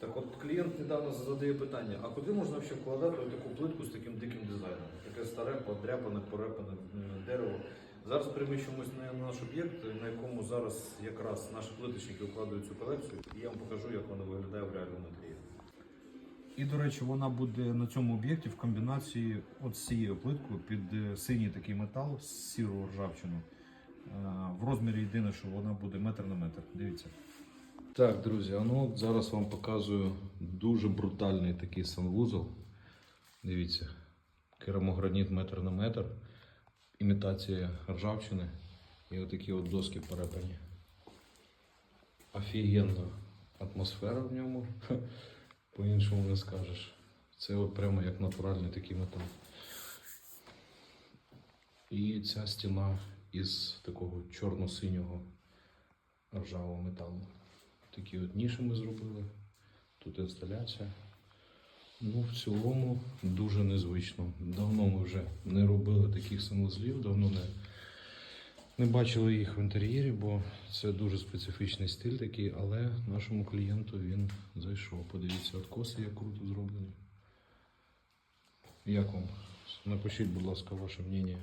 Так от клієнт недавно задає питання, а куди можна взагалі вкладати таку плитку з таким диким дизайном? Таке старе, подряпане, порепане е, дерево. Зараз переміщуємось на наш об'єкт, на якому зараз якраз наші плиточники укладають цю колекцію, і я вам покажу, як вона виглядає в реальному матеріалі. І, до речі, вона буде на цьому об'єкті в комбінації от з цією плиткою під е, синій такий метал з сіру ржавчину. Е, В розмірі єдине, що вона буде метр на метр. Дивіться. Так, друзі, ну зараз вам показую дуже брутальний такий санвузол. Дивіться, керамограніт метр на метр, імітація ржавчини і отакі от доски перепані. Офігенна атмосфера в ньому. По-іншому не скажеш. Це от прямо як натуральний такий метал. І ця стіна із такого чорно-синього ржавого металу. Такі от ніші ми зробили. Тут інсталяція. Ну, в цілому дуже незвично. Давно ми вже не робили таких санвузлів, давно не, не бачили їх в інтер'єрі, бо це дуже специфічний стиль такий, але нашому клієнту він зайшов. Подивіться, откоси як круто зроблені. Як вам? Напишіть, будь ласка, ваше мнення.